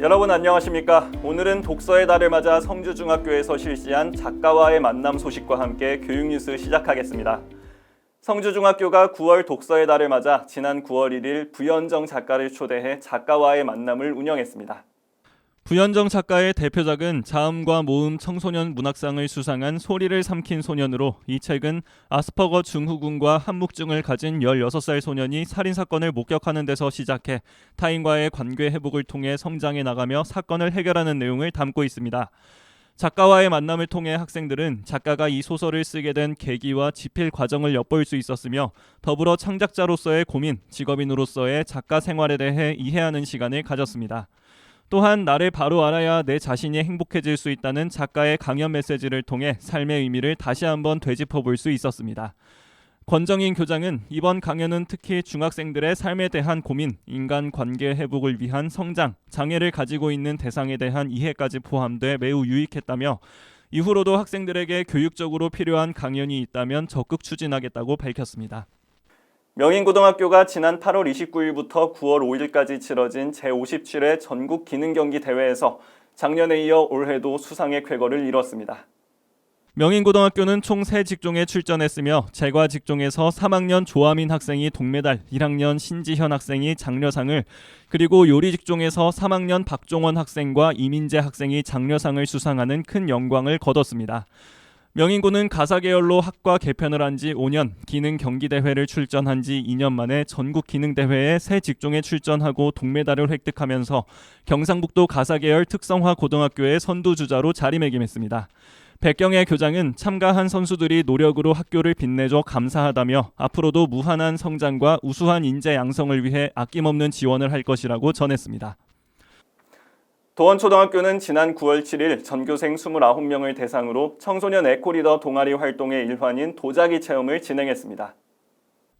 여러분 안녕하십니까? 오늘은 독서의 달을 맞아 성주중학교에서 실시한 작가와의 만남 소식과 함께 교육 뉴스 시작하겠습니다. 성주중학교가 9월 독서의 달을 맞아 지난 9월 1일 부연정 작가를 초대해 작가와의 만남을 운영했습니다. 부연정 작가의 대표작은 자음과 모음 청소년 문학상을 수상한 소리를 삼킨 소년으로 이 책은 아스퍼거 증후군과 한묵증을 가진 16살 소년이 살인 사건을 목격하는 데서 시작해 타인과의 관계 회복을 통해 성장해 나가며 사건을 해결하는 내용을 담고 있습니다. 작가와의 만남을 통해 학생들은 작가가 이 소설을 쓰게 된 계기와 집필 과정을 엿볼 수 있었으며 더불어 창작자로서의 고민, 직업인으로서의 작가 생활에 대해 이해하는 시간을 가졌습니다. 또한 나를 바로 알아야 내 자신이 행복해질 수 있다는 작가의 강연 메시지를 통해 삶의 의미를 다시 한번 되짚어 볼 수 있었습니다. 권정인 교장은 이번 강연은 특히 중학생들의 삶에 대한 고민, 인간 관계 회복을 위한 성장, 장애를 가지고 있는 대상에 대한 이해까지 포함돼 매우 유익했다며 이후로도 학생들에게 교육적으로 필요한 강연이 있다면 적극 추진하겠다고 밝혔습니다. 명인고등학교가 지난 8월 29일부터 9월 5일까지 치러진 제57회 전국 기능 경기 대회에서 작년에 이어 올해도 수상의 쾌거를 이뤘습니다. 명인고등학교는 총 3직종에 출전했으며 제과 직종에서 3학년 조아민 학생이 동메달, 1학년 신지현 학생이 장려상을 그리고 요리 직종에서 3학년 박종원 학생과 이민재 학생이 장려상을 수상하는 큰 영광을 거뒀습니다. 명인고는 가사 계열로 학과 개편을 한 지 5년, 기능 경기 대회를 출전한 지 2년 만에 전국 기능 대회에 새 직종에 출전하고 동메달을 획득하면서 경상북도 가사 계열 특성화 고등학교의 선두 주자로 자리매김했습니다. 백경애 교장은 참가한 선수들이 노력으로 학교를 빛내줘 감사하다며 앞으로도 무한한 성장과 우수한 인재 양성을 위해 아낌없는 지원을 할 것이라고 전했습니다. 도원초등학교는 지난 9월 7일 전교생 29명을 대상으로 청소년 에코리더 동아리 활동의 일환인 도자기 체험을 진행했습니다.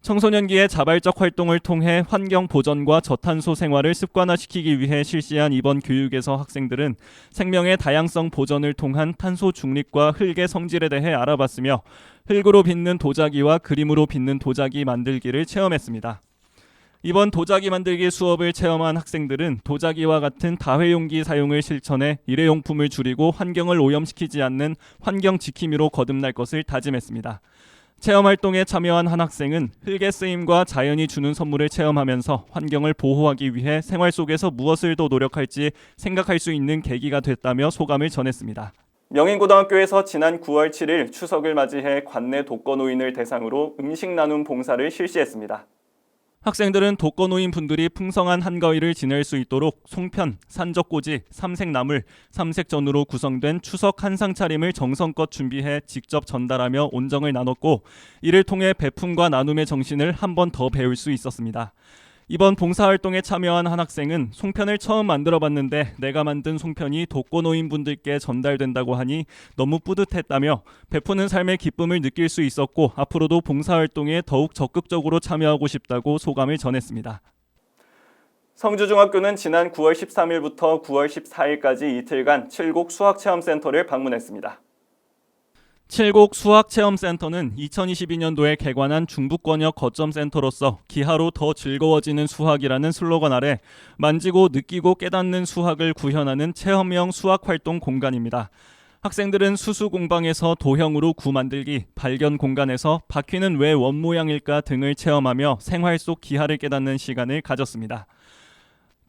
청소년기의 자발적 활동을 통해 환경 보전과 저탄소 생활을 습관화시키기 위해 실시한 이번 교육에서 학생들은 생명의 다양성 보전을 통한 탄소 중립과 흙의 성질에 대해 알아봤으며 흙으로 빚는 도자기와 그림으로 빚는 도자기 만들기를 체험했습니다. 이번 도자기 만들기 수업을 체험한 학생들은 도자기와 같은 다회용기 사용을 실천해 일회용품을 줄이고 환경을 오염시키지 않는 환경 지킴이로 거듭날 것을 다짐했습니다. 체험 활동에 참여한 한 학생은 흙의 쓰임과 자연이 주는 선물을 체험하면서 환경을 보호하기 위해 생활 속에서 무엇을 더 노력할지 생각할 수 있는 계기가 됐다며 소감을 전했습니다. 명인고등학교에서 지난 9월 7일 추석을 맞이해 관내 독거노인을 대상으로 음식 나눔 봉사를 실시했습니다. 학생들은 독거노인 분들이 풍성한 한가위를 지낼 수 있도록 송편, 산적꼬지, 삼색나물, 삼색전으로 구성된 추석 한상 차림을 정성껏 준비해 직접 전달하며 온정을 나눴고 이를 통해 배품과 나눔의 정신을 한 번 더 배울 수 있었습니다. 이번 봉사활동에 참여한 한 학생은 송편을 처음 만들어 봤는데 내가 만든 송편이 독거노인 분들께 전달된다고 하니 너무 뿌듯했다며 베푸는 삶의 기쁨을 느낄 수 있었고 앞으로도 봉사활동에 더욱 적극적으로 참여하고 싶다고 소감을 전했습니다. 성주중학교는 지난 9월 13일부터 9월 14일까지 이틀간 칠곡 수학체험센터를 방문했습니다. 칠곡 수학체험센터는 2022년도에 개관한 중부권역 거점센터로서 기하로 더 즐거워지는 수학이라는 슬로건 아래 만지고 느끼고 깨닫는 수학을 구현하는 체험형 수학활동 공간입니다. 학생들은 수수 공방에서 도형으로 구 만들기, 발견 공간에서 바퀴는 왜 원 모양일까 등을 체험하며 생활 속 기하를 깨닫는 시간을 가졌습니다.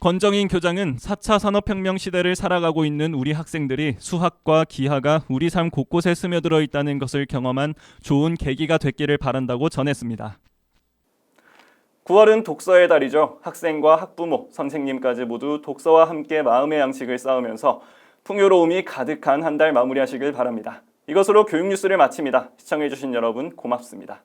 권정인 교장은 4차 산업혁명 시대를 살아가고 있는 우리 학생들이 수학과 기하가 우리 삶 곳곳에 스며들어 있다는 것을 경험한 좋은 계기가 됐기를 바란다고 전했습니다. 9월은 독서의 달이죠. 학생과 학부모, 선생님까지 모두 독서와 함께 마음의 양식을 쌓으면서 풍요로움이 가득한 한 달 마무리하시길 바랍니다. 이것으로 교육 뉴스를 마칩니다. 시청해주신 여러분 고맙습니다.